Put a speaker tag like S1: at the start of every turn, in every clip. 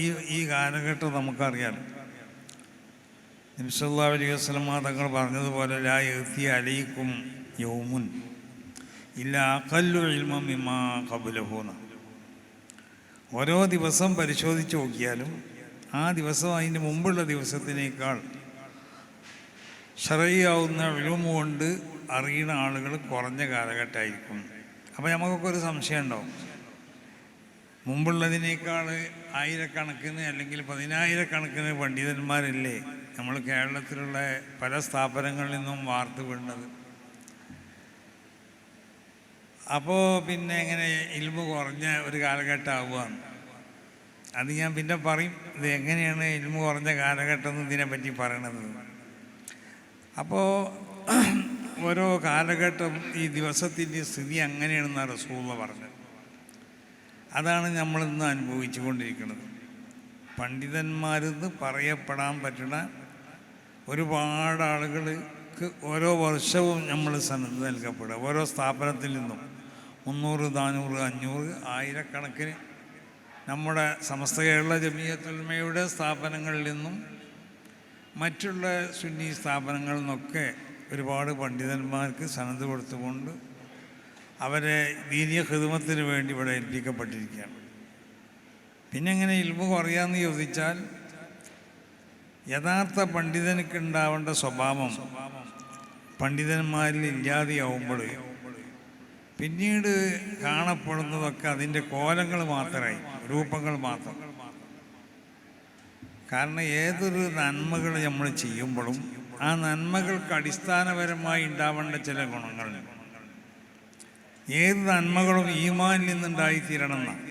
S1: ഈ ഈ കാലഘട്ടം നമുക്കറിയാം. നിമിഷല്ലാ അലൈഹി വസ്ലമ തങ്ങൾ പറഞ്ഞതുപോലെ ലാ എത്തി അലയിക്കും യൗമുൻ ഇല്ല അക്കല്ലു ഇൽമം ഇമാ കബുലഹൂന്ന ഓരോ ദിവസം പരിശോധിച്ച് നോക്കിയാലും ആ ദിവസം അതിന് മുമ്പുള്ള ദിവസത്തിനേക്കാൾ ഷറയാവുന്ന വിളുമ കൊണ്ട് അറിയുന്ന ആളുകൾ കുറഞ്ഞ കാലഘട്ടമായിരിക്കും. അപ്പോൾ നമുക്കൊക്കെ ഒരു സംശയം ഉണ്ടാവും. മുമ്പുള്ളതിനേക്കാൾ ആയിരക്കണക്കിന് അല്ലെങ്കിൽ പതിനായിരക്കണക്കിന് പണ്ഡിതന്മാരല്ലേ നമ്മൾ കേരളത്തിലുള്ള പല സ്ഥാപനങ്ങളിൽ നിന്നും വാർത്ത വിടുന്നത്? അപ്പോൾ പിന്നെ ഇങ്ങനെ ഇൽമ കുറഞ്ഞ ഒരു കാലഘട്ടമാവുകയാണ്. അത് ഞാൻ പിന്നെ പറയും ഇത് എങ്ങനെയാണ് ഇൽമ കുറഞ്ഞ കാലഘട്ടം എന്ന് ഇതിനെപ്പറ്റി പറയണത്? അപ്പോൾ ഓരോ കാലഘട്ടം ഈ ദിവസത്തിന്റെ സ്ഥിതി അങ്ങനെയാണെന്നാണ് റസൂള പറഞ്ഞത്. അതാണ് നമ്മളിന്ന് അനുഭവിച്ചു കൊണ്ടിരിക്കുന്നത് പണ്ഡിതന്മാരെന്ന് പറയപ്പെടാൻ പറ്റുന്ന ഒരുപാട് ആളുകൾക്ക് ഓരോ വർഷവും നമ്മൾ സന്നദ്ധ നൽകപ്പെടുക. ഓരോ സ്ഥാപനത്തിൽ നിന്നും മുന്നൂറ് നാനൂറ് അഞ്ഞൂറ് ആയിരക്കണക്കിന് നമ്മുടെ സമസ്ത കേരള ജമീയത്തുൽമയുടെ സ്ഥാപനങ്ങളിൽ നിന്നും മറ്റുള്ള സുന്നി സ്ഥാപനങ്ങളിൽ നിന്നൊക്കെ ഒരുപാട് പണ്ഡിതന്മാർക്ക് സന്നദ്ധ കൊടുത്തുകൊണ്ട് അവരെ ദീനീയ ഹിതമത്തിന് വേണ്ടി ഇവിടെ ഏൽപ്പിക്കപ്പെട്ടിരിക്കുകയാണ്. പിന്നെ എങ്ങനെ ഇൽമു കുറയാന്ന് ചോദിച്ചാൽ യഥാർത്ഥ പണ്ഡിതനക്ക് ഉണ്ടാവേണ്ട സ്വഭാവം പണ്ഡിതന്മാരിൽ ഇല്ലാതെയാവുമ്പോൾ പിന്നീട് കാണപ്പെടുന്നതൊക്കെ അതിന്റെ കോലങ്ങൾ മാത്രമായി രൂപങ്ങൾ മാത്രം. കാരണം ഏതൊരു നന്മകൾ നമ്മൾ ചെയ്യുമ്പോഴും ആ നന്മകൾക്ക് അടിസ്ഥാനപരമായി ഉണ്ടാവേണ്ട ചില ഗുണങ്ങളുണ്ട്. ഏത് നന്മകളും ഈമാനിൽ നിന്നുണ്ടായിത്തീരണം എന്നാണ്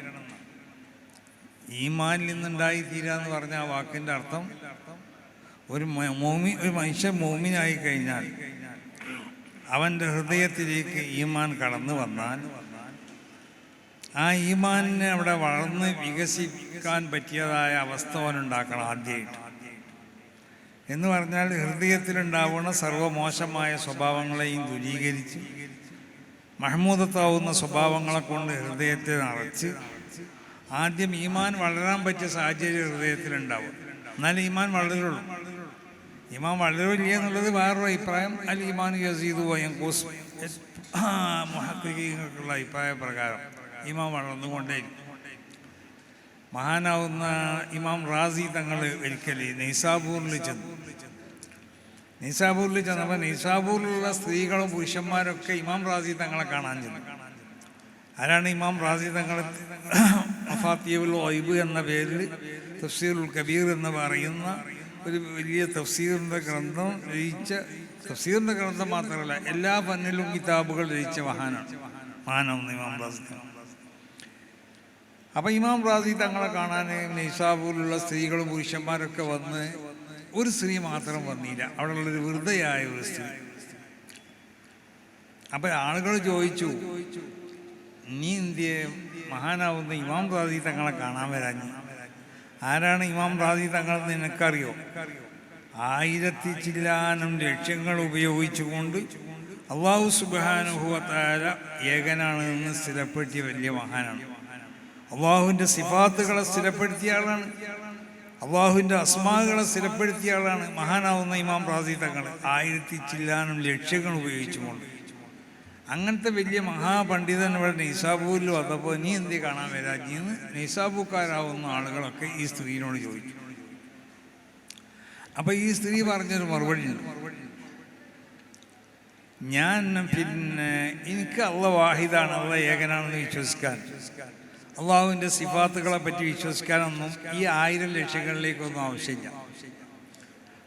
S1: ഈമാനിൽ നിന്നുണ്ടായി തീരാന്ന് പറഞ്ഞ ആ വാക്കിന്റെ അർത്ഥം ഒരു മോമി ഒരു മനുഷ്യൻ മോമിനായി കഴിഞ്ഞാൽ അവന്റെ ഹൃദയത്തിലേക്ക് ഈമാൻ കടന്നു വന്നാൽ ആ ഈമാനിനെ അവിടെ വളർന്ന് വികസിപ്പിക്കാൻ പറ്റിയതായ അവസ്ഥ അവനുണ്ടാക്കണം ആദ്യമായിട്ട്. എന്ന് പറഞ്ഞാൽ ഹൃദയത്തിലുണ്ടാവുന്ന സർവമോശമായ സ്വഭാവങ്ങളെയും ദൂരീകരിച്ച് മഹമൂദത്താവുന്ന സ്വഭാവങ്ങളെ കൊണ്ട് ഹൃദയത്തെ നിറച്ച് ആദ്യം ഈമാൻ വളരാൻ പറ്റിയ സാഹചര്യം ഹൃദയത്തിലുണ്ടാവും. എന്നാലും ഈമാൻ വളരുള്ളൂ. ഈമാൻ വളരില്ല എന്നുള്ളത് വേറൊരു അഭിപ്രായം. അൽ ഈമാൻ യസീദു വയം കോസ്. അഭിപ്രായ പ്രകാരം ഈമാൻ വളർന്നുകൊണ്ടേയിരിക്കും. മഹാനാവുന്ന ഇമാം റാസി തങ്ങൾ ഒരിക്കൽ നൈസാബൂറിൽ ചെന്നു. നൈസാബൂറിൽ ചെന്നപ്പോൾ നൈസാബൂറിലുള്ള സ്ത്രീകളും പുരുഷന്മാരൊക്കെ ഇമാം റാസി തങ്ങളെ കാണാൻ ചെന്നു. ആരാണ് ഇമാം റാസി തങ്ങളെ? മഫാത്തിയുൽ ഒയ്ബ് എന്ന പേരിൽ തഫ്സീറുൽ കബീർ എന്ന് പറയുന്ന ഒരു വലിയ തഫ്സീറിന്റെ ഗ്രന്ഥം രചിച്ച തഫ്സീറിന്റെ ഗ്രന്ഥം മാത്രമല്ല എല്ലാ പന്നിലും കിതാബുകൾ രചിച്ച മഹാനാണ്. മഹാനാണ് ഇമാം റാസി. അപ്പം ഇമാം റാസി തങ്ങളെ കാണാൻ നിസാബൂരിലുള്ള സ്ത്രീകളും പുരുഷന്മാരൊക്കെ വന്ന് ഒരു സ്ത്രീ മാത്രം വന്നില്ല. അവിടെ ഉള്ളൊരു വൃദ്ധയായ ഒരു സ്ത്രീ. അപ്പം ആളുകൾ ചോദിച്ചു നീ ഇന്ത്യയെ മഹാനാവുന്ന ഇമാം റാദി തങ്ങളെ കാണാൻ വരാഞ്ഞു ആരാണ് ഇമാം റാദി തങ്ങൾ എന്ന് നിനക്കറിയോ? ആയിരത്തി ചില്ലാനം ലക്ഷ്യങ്ങൾ ഉപയോഗിച്ചുകൊണ്ട് അള്ളാഹു സുബാനുഭവത്തായ ഏകനാണ് എന്ന് സ്ഥിരപ്പെടുത്തിയ വലിയ മഹാനാണ്. അള്ളാഹുവിന്റെ സിഫാത്തുകളെ സ്ഥിരപ്പെടുത്തിയ ആളാണ്. അള്ളാഹുവിന്റെ അസ്മാകളെ സ്ഥിരപ്പെടുത്തിയ ആളാണ് മഹാനാവുന്ന ഇമാം റാസി തങ്ങൾ. ആയിരത്തി ചില്ലാനും ലക്ഷ്യങ്ങൾ ഉപയോഗിച്ചുകൊണ്ട്. അങ്ങനത്തെ വലിയ മഹാപണ്ഡിതൻ ഇവിടെ നിസാബൂരിൽ വന്നപ്പോൾ നീ എന്തി കാണാൻ വരാഞ്ഞെന്ന് നൈസാബൂക്കാരാവുന്ന ആളുകളൊക്കെ ഈ സ്ത്രീയിനോട് ചോദിച്ചു. അപ്പോൾ ഈ സ്ത്രീ പറഞ്ഞൊരു മറുപടി ഞാൻ പിന്നെ എനിക്ക് അള്ള വാഹിദാണ് അള്ള ഏകനാണെന്ന് വിശ്വസിക്കാൻ. അള്ളാഹുവിന്റെ സിഫാത്തുകളെ പറ്റി വിശ്വസിക്കാനൊന്നും ഈ ആയിരം ലക്ഷ്യങ്ങളിലേക്കൊന്നും ആവശ്യമില്ല.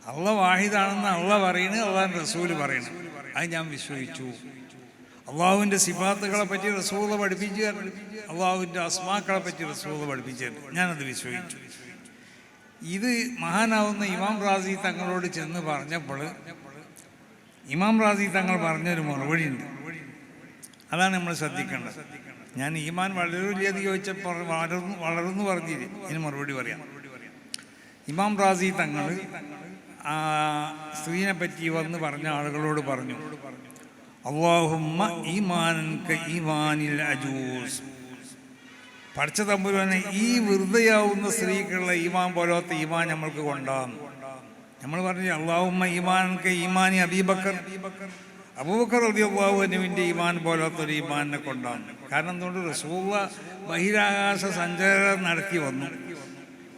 S1: അള്ള വാഹിദാണെന്ന് അള്ള പറയുന്നത് അള്ളാൻ റസൂൽ പറയണം. അത് ഞാൻ വിശ്വസിച്ചു. അള്ളാഹുവിന്റെ സിഫാത്തുകളെ പറ്റി റസൂൾ പഠിപ്പിച്ചു അള്ളാഹുവിന്റെ അസ്മാക്കളെ പറ്റി റസൂൾ പഠിപ്പിച്ചു ഞാനത് വിശ്വസിച്ചു. ഇത് മഹാനാവുന്ന ഇമാം റാസി തങ്ങളോട് ചെന്ന് പറഞ്ഞപ്പോൾ ഇമാം റാസി തങ്ങൾ പറഞ്ഞൊരു മറുപടി ഉണ്ട്. അതാണ് നമ്മൾ ശ്രദ്ധിക്കേണ്ടത്. ഞാൻ ഈമാൻ വളരില്ല എന്ന് ചോദിച്ചപ്പോൾ വളർന്നു വളർന്നു പറഞ്ഞില്ലേ? ഇതിന് മറുപടി പറയാം. ഇമാം റാസി തങ്ങൾ സ്ത്രീനെ പറ്റി വന്ന് പറഞ്ഞ ആളുകളോട് പറഞ്ഞു അള്ളാഹുമ്മ ഈമാനൻക ഈമാനിൽ അജൂസ്. പഠിച്ച തമ്പുരാനെ ഈ വെറുതെയാവുന്ന സ്ത്രീക്കുള്ള ഈമാൻ പോലത്തെ ഈമാൻ നമ്മൾക്ക് കൊണ്ടാന്ന്. നമ്മൾ പറഞ്ഞു അള്ളാഹുമ്മ ഈമാനൻക ഈമാനി അബീബക്കർ. അബൂബക്കർ അള്ളാഹുവിന്റെ ഈമാൻ പോലത്തെ ഒരു ഈമാനിനെ കൊണ്ടാണ്. കാരണം എന്തുകൊണ്ട്? റസൂള്ള ബഹിരാകാശ സഞ്ചാരം നടത്തി വന്നു.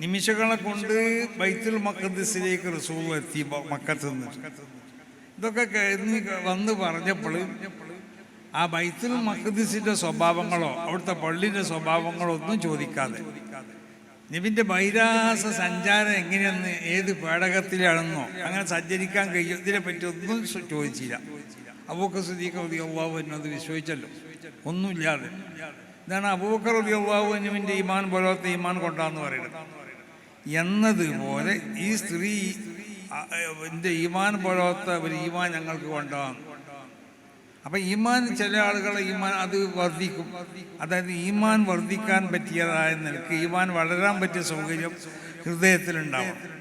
S1: നിമിഷങ്ങളെ കൊണ്ട് ബൈത്തുൽ മക്കദ്സിലേക്ക് റസൂൾ എത്തി മക്കത്ത് നിന്ന്. ഇതൊക്കെ കഴിഞ്ഞ് വന്ന് പറഞ്ഞപ്പോൾ ആ ബൈത്തുൽ മക്കദിസിന്റെ സ്വഭാവങ്ങളോ അവിടുത്തെ പള്ളിന്റെ സ്വഭാവങ്ങളോ ഒന്നും ചോദിക്കാതെ. നിവിന്റെ ബഹിരാസ സഞ്ചാരം എങ്ങനെയെന്ന് ഏത് പേടകത്തിലാണെന്നോ അങ്ങനെ സഞ്ചരിക്കാൻ കഴിയും ഇതിനെ പറ്റി ഒന്നും ചോദിച്ചില്ല. അബൂക്കർ സിദ്ദീഖ് റതി അള്ളാഹു അത് വിശ്വസിച്ചല്ലോ. ഒന്നുമില്ലാതെ. ഇതാണ് അബൂക്കർ റതി അള്ളാഹുവിന്റെ ഈമാൻ പോലത്തെ ഈമാൻ കൊണ്ടാന്ന് പറയുന്നത്. എന്നതുപോലെ ഈ സ്ത്രീ എന്റെ ഈമാൻ പോലത്തെ ഒരു ഈമാൻ ഞങ്ങൾക്ക് കൊണ്ടാണ് അപ്പം ഈമാൻ ചില ആളുകളെ ഈമാൻ അത് വർദ്ധിക്കും. അതായത് ഈമാൻ വർദ്ധിക്കാൻ പറ്റിയതായ നിലയ്ക്ക് ഈമാൻ വളരാൻ പറ്റിയ സൗകര്യം ഹൃദയത്തിലുണ്ടാവും